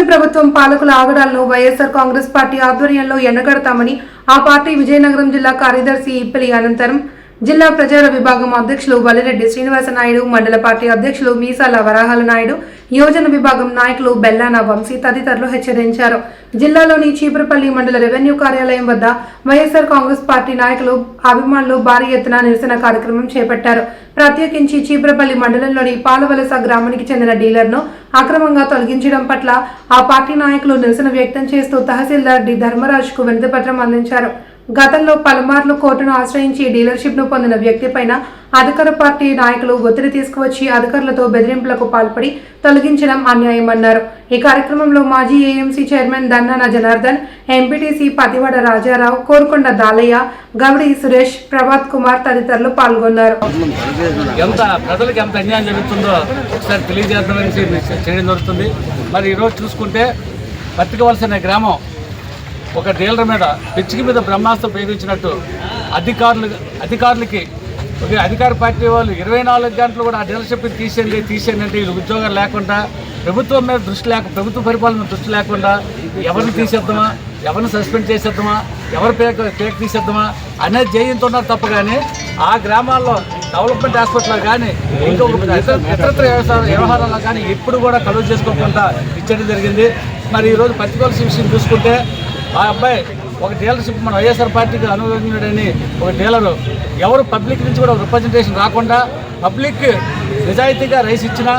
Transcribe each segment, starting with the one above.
కూటమి ప్రభుత్వం పాలకుల ఆగడాలను వైఎస్ఆర్ కాంగ్రెస్ పార్టీ ఆధ్వర్యంలో ఎండగడతామని ఆ పార్టీ విజయనగరం జిల్లా కార్యదర్శి ఇప్పలి అనంతరం జిల్లా ప్రచార విభాగం అధ్యక్షులు వలిరెడ్డి శ్రీనివాస నాయుడు మండల పార్టీ అధ్యక్షులు మీసాల వరాహాల నాయుడు యోజన విభాగం నాయకులు బెల్లాన వంశీ తదితరులు హెచ్చరించారు. జిల్లాలోని చీపురపల్లి మండల రెవెన్యూ కార్యాలయం వద్ద వైఎస్ఆర్ కాంగ్రెస్ పార్టీ నాయకులు అభిమానులు భారీ ఎత్తున నిరసన కార్యక్రమం చేపట్టారు. ప్రత్యేకించి చీపురపల్లి మండలంలోని పాలవలస గ్రామానికి చెందిన డీలర్ను అక్రమంగా తొలగించడం పట్ల ఆ పార్టీ నాయకులు నిరసన వ్యక్తం చేస్తూ తహసీల్దార్ డి ధర్మరాజుకు వినతిపత్రం అందించారు. గతంలో పలుమార్లు కోర్టును ఆశ్రయించి డీలర్షిప్ను పొందిన వ్యక్తిపైన అధికార పార్టీ నాయకులు ఒత్తిడి తీసుకువచ్చి అధికారులతో బెదిరింపులకు పాల్పడి తొలగించడం అన్యాయమన్నారు. ఈ కార్యక్రమంలో మాజీ AMC chairman Dannana Janardhan MPTC Pathivada Rajarao Korukonda Dalaiah Goudi Suresh Prabhat Kumar తదితరులు పాల్గొన్నారు. ఎంత ప్రజలకు ఎంత అన్యాయం జరుగుతుందో ఒకసారి చేయడం జరుగుతుంది. మరి ఈరోజు చూసుకుంటే బతికవలసిన గ్రామం ఒక డీలర్ మీద పిచ్చికి మీద బ్రహ్మాస్త్రం ప్రయోగించినట్టు అధికారులు అధికారులకి ఒక అధికార పార్టీ వాళ్ళు ఇరవై నాలుగు గంటలు కూడా ఆ డీలర్షిప్ తీసేయండి తీసేయండి అంటే వీళ్ళు ఉద్యోగాలు లేకుండా ప్రభుత్వం మీద దృష్టి లేక ప్రభుత్వ పరిపాలన దృష్టి లేకుండా ఎవరిని తీసేద్దామా ఎవరిని సస్పెండ్ చేసేద్దామా ఎవరి పేక కేక్ తీసేద్దామా అనేది జయింతున్నారు తప్ప కానీ ఆ గ్రామాల్లో డెవలప్మెంట్ హాస్పిటల్ కానీ ఇంకొక ఇతరత్ర వ్యవసాయ వ్యవహారాల్లో కానీ ఎప్పుడు కూడా కలువ చేసుకోకుండా ఇచ్చడం జరిగింది. మరి ఈరోజు పత్రికల విషయం చూసుకుంటే ఆ అబ్బాయి ఒక డీలర్షిప్ మన వైఎస్ఆర్ పార్టీకి అనుభవించాడని ఒక డీలరు ఎవరు పబ్లిక్ నుంచి కూడా రిప్రజెంటేషన్ రాకుండా పబ్లిక్ నిజాయితీగా రైస్ ఇచ్చినా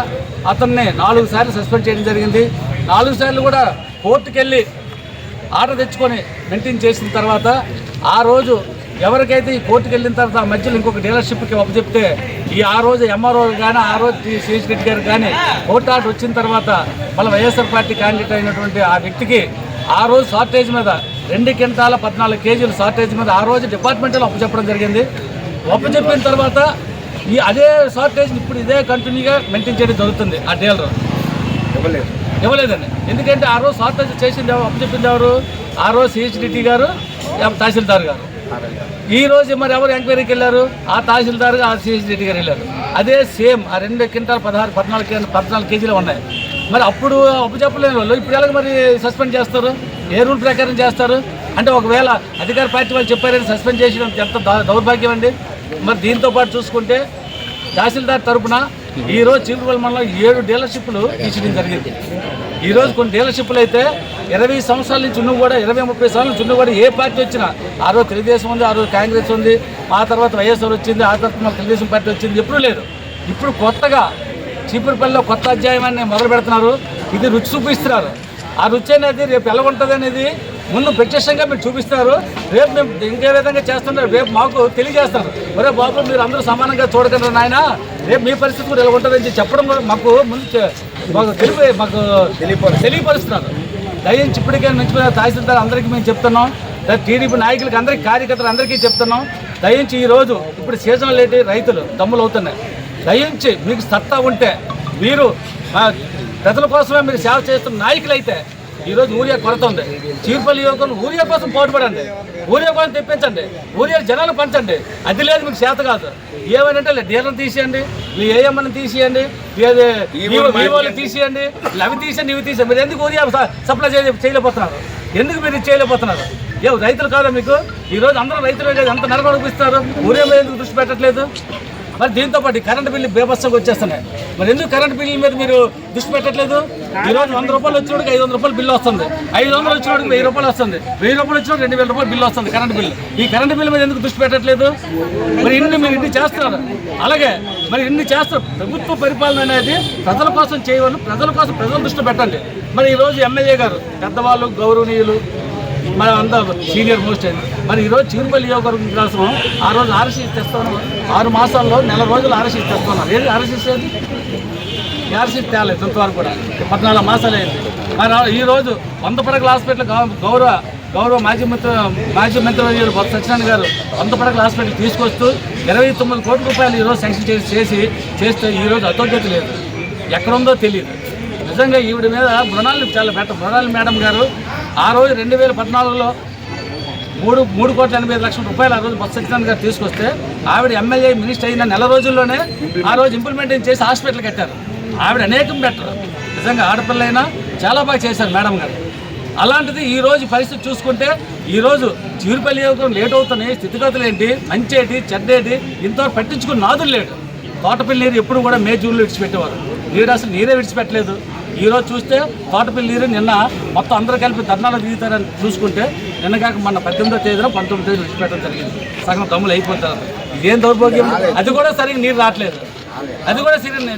అతన్ని నాలుగు సార్లు సస్పెండ్ చేయడం జరిగింది. నాలుగు సార్లు కూడా కోర్టుకు వెళ్ళి ఆర్డర్ తెచ్చుకొని మెయింటైన్ చేసిన తర్వాత ఆ రోజు ఎవరికైతే ఈ కోర్టుకు వెళ్ళిన తర్వాత ఆ మధ్యలో ఇంకొక డీలర్షిప్కి చెప్తే ఈ ఆ రోజు ఎంఆర్ఓ కానీ ఆ రోజు శ్రీష్ రెడ్డి గారు కానీ కోర్టు ఆర్డర్ వచ్చిన తర్వాత మళ్ళీ వైఎస్ఆర్ పార్టీ క్యాండిడేట్ అయినటువంటి ఆ వ్యక్తికి ఆ రోజు షార్టేజ్ మీద రెండు క్వింటాల పద్నాలుగు కేజీలు షార్టేజ్ మీద ఆ రోజు డిపార్ట్మెంట్లో అప్పచెప్పడం జరిగింది. అప్పచెప్పిన తర్వాత ఈ అదే షార్టేజ్ ఇప్పుడు ఇదే కంటిన్యూగా మెయింటైన్ చేయడం జరుగుతుంది ఆ డీలర్ ఇవ్వలేదండి. ఎందుకంటే ఆ రోజు షార్టేజ్ చేసింది అప్పచెప్పింది ఎవరు? ఆ రోజు సిహెచ్డిటి గారు తహసీల్దార్ గారు. ఈ రోజు మరి ఎవరు ఎంక్వైరీకి వెళ్ళారు? ఆ తహసీల్దార్ ఆ సిహెచ్డిటి గారు వెళ్ళారు. అదే సేమ్ ఆ రెండు క్వింటాల్ పదహారు పద్నాలుగు పద్నాలుగు కేజీలు ఉన్నాయి. మరి అప్పుడు అప్పు చెప్పలేని వాళ్ళు ఇప్పుడు ఎలాగ మరి సస్పెండ్ చేస్తారు? ఏ రూల్ ప్రకారం చేస్తారు? అంటే ఒకవేళ అధికార పార్టీ వాళ్ళు చెప్పారని సస్పెండ్ చేసిన ఎంత దౌర్భాగ్యం అండి? మరి దీంతో పాటు చూసుకుంటే తహసీల్దార్ తరపున ఈ రోజు మండలం ఏడు డీలర్షిప్లు తీసుకోవడం జరిగింది. ఈరోజు కొన్ని డీలర్షిప్లు అయితే ఇరవై సంవత్సరాల నుంచి ఉన్న కూడా ఇరవై ముప్పై సంవత్సరాల నుంచి ఉన్న కూడా ఏ పార్టీ వచ్చినా ఆ రోజు తెలుగుదేశం ఉంది ఆ రోజు కాంగ్రెస్ ఉంది ఆ తర్వాత వైఎస్ఆర్ వచ్చింది ఆ తర్వాత మన తెలుగుదేశం పార్టీ వచ్చింది ఎప్పుడూ లేదు. ఇప్పుడు కొత్తగా చీపురుపల్లిలో కొత్త అధ్యాయాన్ని మొదలు పెడుతున్నారు. ఇది రుచి చూపిస్తున్నారు. ఆ రుచి అనేది రేపు ఎలా ఉంటుంది అనేది ముందు ప్రత్యక్షంగా మీరు చూపిస్తారు రేపు మేము ఇంకే విధంగా చేస్తున్నారు. రేపు మాకు తెలియజేస్తారు. ఒరే బాబు మీరు అందరూ సమానంగా చూడగలరు నాయన. రేపు మీ పరిస్థితి కూడా ఎలా ఉంటుందని చెప్పి చెప్పడం కూడా మాకు ముందు మాకు తెలిపి మాకు తెలియపరుస్తున్నారు. దయించి ఇప్పటికే నుంచి తహసీల్దార్ అందరికీ మేము చెప్తున్నాం. టీడీపీ నాయకులకి అందరికీ కార్యకర్తలు అందరికీ చెప్తున్నాం. దయించి ఈ రోజు ఇప్పుడు సీజనల్ ఏంటి రైతులు దమ్ములు అవుతున్నాయి దయించి మీకు సత్తా ఉంటే మీరు ప్రజల కోసమే మీరు సేవ చేస్తున్న నాయకులైతే ఈరోజు ఊరియా కొరత ఉంది. చీర్పల్లి యువకులు ఊరియా కోసం పోటీపడండి. ఊరియా కోసం తెప్పించండి. ఊరియా జనాలు పంచండి. అది లేదు మీకు చేత కాదు. ఏమనంటే డీలర్ తీసేయండి. మీ ఏఎంని తీసేయండి. వాళ్ళు తీసేయండి. అవి తీసేయండి ఇవి తీసేయండి. మీరు ఎందుకు ఊరియా సప్లై చేయ చేయలేకపోతున్నారు? ఎందుకు మీరు చేయలేకపోతున్నారు? ఏ రైతులు కాదా మీకు? ఈరోజు అందరూ రైతులే కదా ఎంత నరకం అనిపిస్తారు ఊరియా మీద ఎందుకు దృష్టి పెట్టట్లేదు? మరి దీంతో పాటు కరెంటు కరెంట్ బిల్లు బేబస్సంగా వచ్చేస్తున్నాయి. మరి ఎందుకు కరెంట్ బిల్లు మీద మీరు దృష్టి పెట్టట్లేదు? ఈ రోజు వంద రూపాయలు వచ్చినోడికి ఐదు వందల రూపాయలు బిల్లు వస్తుంది. ఐదు వందలు వచ్చినోడికి వెయ్యి రూపాయలు వస్తుంది. వెయ్యి రూపాయలు వచ్చినోడికి రెండు వేల రూపాయలు బిల్లు వస్తుంది కరెంట్ బిల్లు. ఈ కరెంట్ బిల్లు మీద ఎందుకు దృష్టి పెట్టట్లేదు? మరి ఇన్ని మీరు ఇన్ని చేస్తున్నారు. అలాగే మరి ఇన్ని చేస్తారు ప్రభుత్వ పరిపాలన అనేది ప్రజల కోసం చేయవాలి ప్రజల కోసం ప్రజల దృష్టి పెట్టండి. మరి ఈరోజు ఎమ్మెల్యే గారు పెద్దవాళ్ళు గౌరవనీయులు మన అంతా సీనియర్ మోస్ట్ అయింది మరి ఈరోజు చిరుపల్లి నియోజకవర్గం కోసం ఆ రోజు ఆర్ఎస్సీ తెస్తాను ఆరు మాసాల్లో నెల రోజులు ఆర్ఎస్సీ తెస్తున్నారు. ఏది ఆర్ఎస్సీ ఏది? ఆర్ఎస్సీ తేలేదు ఇంతవరకు కూడా. పద్నాలుగు మాసాలు అయింది. మరి ఈరోజు వంద పడకల హాస్పిటల్ గౌరవ గౌరవ మాజీ మంత్రి మాజీ మంత్రి బొత్స సత్యనారాయణ గారు వంద పడకల హాస్పిటల్ తీసుకొస్తూ ఇరవై తొమ్మిది కోట్ల రూపాయలు ఈరోజు శాంక్షన్ చేసి చేసి చేస్తే ఈరోజు అతోగ్యత లేదు. ఎక్కడుందో తెలియదు నిజంగా ఈవిడ మీద మృణాలు చాలా బెటర్ మృణాలి మేడం గారు ఆ రోజు రెండు వేల పద్నాలుగులో మూడు మూడు కోట్ల ఎనభై ఐదు లక్షల రూపాయలు ఆ రోజు బొత్స సత్యనారాయణ గారు తీసుకొస్తే ఆవిడ ఎమ్మెల్యే మినిస్టర్ అయిన నెల రోజుల్లోనే ఆ రోజు ఇంప్లిమెంటేషన్ చేసి హాస్పిటల్ కట్టారు. ఆవిడ అనేకం బెటర్ నిజంగా ఆడపిల్లైనా చాలా బాగా చేశారు మేడం గారు. అలాంటిది ఈ రోజు పరిస్థితి చూసుకుంటే ఈరోజు రోజు చీరుపల్లి యోగం లేట్ అవుతున్నాయి స్థితిగతులు ఏంటి? మంచేటి చెడ్డేటి ఇంతవరకు పట్టించుకుని నాదులు లేడు తోటపల్లి నీరు ఎప్పుడు కూడా మే జూన్లో విడిచిపెట్టేవారు. నీరు అసలు నీరే విడిచిపెట్టలేదు. ఈరోజు చూస్తే తోటపల్లి నీరు నిన్న మొత్తం అందరూ కలిపి ధర్నాలు దిగుతారని చూసుకుంటే నిన్న కాక మన పద్దెనిమిదో తేదీన పంతొమ్మిది తేదీ విడిచిపెట్టడం జరిగింది. సగం తమ్ములు అయిపోతారు. ఇదేం దౌర్భాగ్యం? అది కూడా సరిగ్గా నీరు రావట్లేదు. అది కూడా సరిగ్గా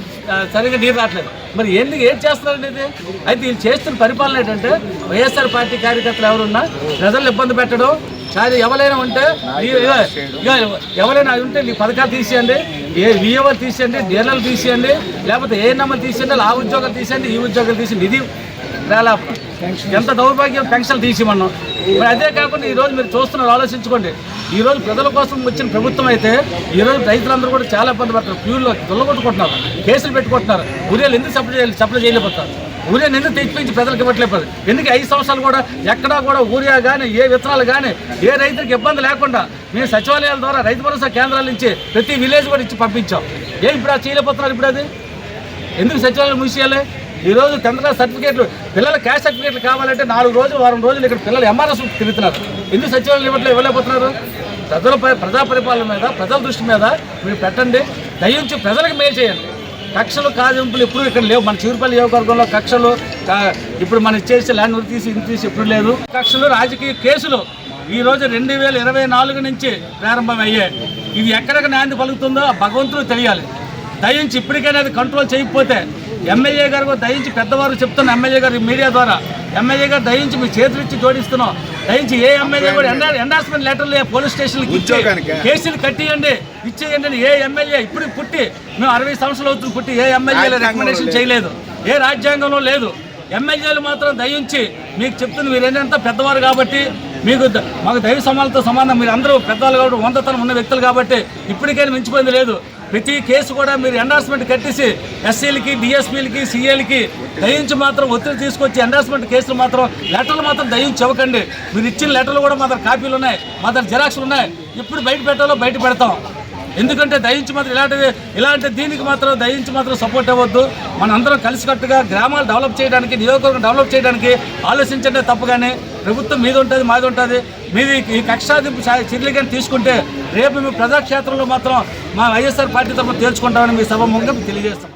సరిగ్గా నీరు రావట్లేదు. మరి ఎందుకు ఏం చేస్తున్నారండి ఇది? అయితే వీళ్ళు చేస్తున్న పరిపాలన ఏంటంటే వైఎస్ఆర్ పార్టీ కార్యకర్తలు ఎవరున్నా ప్రజలు ఇబ్బంది పెట్టడం కానీ ఎవరైనా ఉంటే ఎవరైనా ఉంటే నీ పథకాలు తీసేయండి ఏ విఏఓలు తీసేయండి డీఎల్ఎల్ తీసేయండి లేకపోతే ఏ నెంబర్ తీసేయండి ఆ ఉద్యోగాలు తీసేయండి ఈ ఉద్యోగాలు తీసేయండి ఇది వేలాపన ఎంత దౌర్భాగ్యం పెన్షన్ తీసిమన్నాం. మరి అదే కాకుండా ఈరోజు మీరు చూస్తున్నారు ఆలోచించుకోండి. ఈరోజు ప్రజల కోసం వచ్చిన ప్రభుత్వం అయితే ఈ రోజు రైతులందరూ కూడా చాలా ఇబ్బంది పడతారు. ప్యూర్లో దొల్లగొట్టుకుంటున్నారు కేసులు పెట్టుకుంటున్నారు. ఉరియాలు ఎందుకు సప్లై చేయాలి సప్లై చేయలేకపోతారు ఊరియాని ఎందుకు తెచ్చిపించి ప్రజలకు ఇవ్వట్లేదు ఎందుకు ఐదు సంవత్సరాలు కూడా ఎక్కడా కూడా ఊరియా కానీ ఏ విత్తనాలు కానీ ఏ రైతులకు ఇబ్బంది లేకుండా మేము సచివాలయాల ద్వారా రైతు భరోసా కేంద్రాల నుంచి ప్రతి విలేజ్ కూడా ఇచ్చి పంపించాం. ఏం ఇప్పుడు అది చేయలేకపోతున్నారు ఇప్పుడు అది? ఎందుకు సచివాలయం మూసేయాలి ఈరోజు రోజు టెన్త్ క్లాస్ సర్టిఫికేట్లు పిల్లల క్యాష్ సర్టిఫికేట్లు కావాలంటే నాలుగు రోజులు వారం రోజులు ఇక్కడ పిల్లలు ఎంఆర్ఎస్ తిరుగుతున్నారు. ఎందుకు సచివాలయం ఇవ్వట్లేదు ఇవ్వలేకపోతున్నారు? ప్రజలపై ప్రజా పరిపాలన మీద ప్రజల దృష్టి మీద మీరు పెట్టండి. దయించి ప్రజలకు మేలు చేయండి. కక్షలు కాజింపులు ఇప్పుడు ఇక్కడ లేవు. మన చిరుపల్లి నియోజకవర్గంలో కక్షలు ఇప్పుడు మనం చేసి ల్యాండ్ తీసి ఇంత తీసి ఇప్పుడు లేదు. కక్షలు రాజకీయ కేసులు ఈ రోజు రెండు వేల ఇరవై నాలుగు నుంచి ప్రారంభమయ్యాయి. ఇది ఎక్కడెక్కడ న్యాయం పలుకుతుందో ఆ భగవంతుడు తెలియాలి. దయించి ఇప్పటికైనా అది కంట్రోల్ చేయకపోతే ఎమ్మెల్యే గారు కూడా దయించి పెద్దవారు చెప్తున్న ఎమ్మెల్యే గారు మీడియా ద్వారా ఎమ్మెల్యే గారు దయించి మీ చేతులు ఇచ్చి జోడిస్తున్నాం. దయించి ఏ ఎమ్మెల్యే కూడా ఎండా- ఎండార్స్మెంట్ లెటర్లు పోలీస్ స్టేషన్కి కేసులు కట్టియండి ఇచ్చేయండి. అని ఏ ఎమ్మెల్యే ఇప్పుడు పుట్టి మేము అరవై సంవత్సరాలు అవుతుంది పుట్టి ఏ ఎమ్మెల్యే రికమెండేషన్ చేయలేదు. ఏ రాజ్యాంగంలో లేదు. ఎమ్మెల్యేలు మాత్రం దయించి మీకు చెప్తుంది మీరు ఏంటంటే పెద్దవారు కాబట్టి మీకు మాకు దైవ సమాలతో సమానం. మీరు అందరూ పెద్దవాళ్ళు కాబట్టి వందతనం ఉన్న వ్యక్తులు కాబట్టి ఇప్పటికైనా మించిపోయింది లేదు. ప్రతి కేసు కూడా మీరు ఎండార్స్మెంట్ కట్టేసి ఎస్సీలకి డిఎస్పీలకి సీఏలకి దయించి మాత్రం ఒత్తిడి తీసుకొచ్చి ఎండార్స్మెంట్ కేసులు మాత్రం లెటర్లు మాత్రం దయించి ఇవ్వకండి మీరు ఇచ్చిన లెటర్లు కూడా మా దగ్గర కాపీలు ఉన్నాయి మా దగ్గర జిరాక్స్లు ఉన్నాయి. ఇప్పుడు బయట పెట్టాలో బయట పెడతాం. ఎందుకంటే దయించి మాత్రం ఇలాంటిది ఇలాంటి దీనికి మాత్రం దయించి మాత్రం సపోర్ట్ అవ్వద్దు మనందరం కలిసికట్టుగా గ్రామాలు డెవలప్ చేయడానికి నియోజకవర్గం డెవలప్ చేయడానికి ఆలోచించండి తప్పగానే. ప్రభుత్వం మీద ఉంటుంది మాది ఉంటుంది. మీది ఈ కక్షాదింపు చర్యలు కానీ తీసుకుంటే రేపు మీ ప్రజాక్షేత్రంలో మాత్రం మా వైఎస్ఆర్ పార్టీ తరఫున తేల్చుకుంటామని మీ సభ ముందు తెలియజేస్తాం.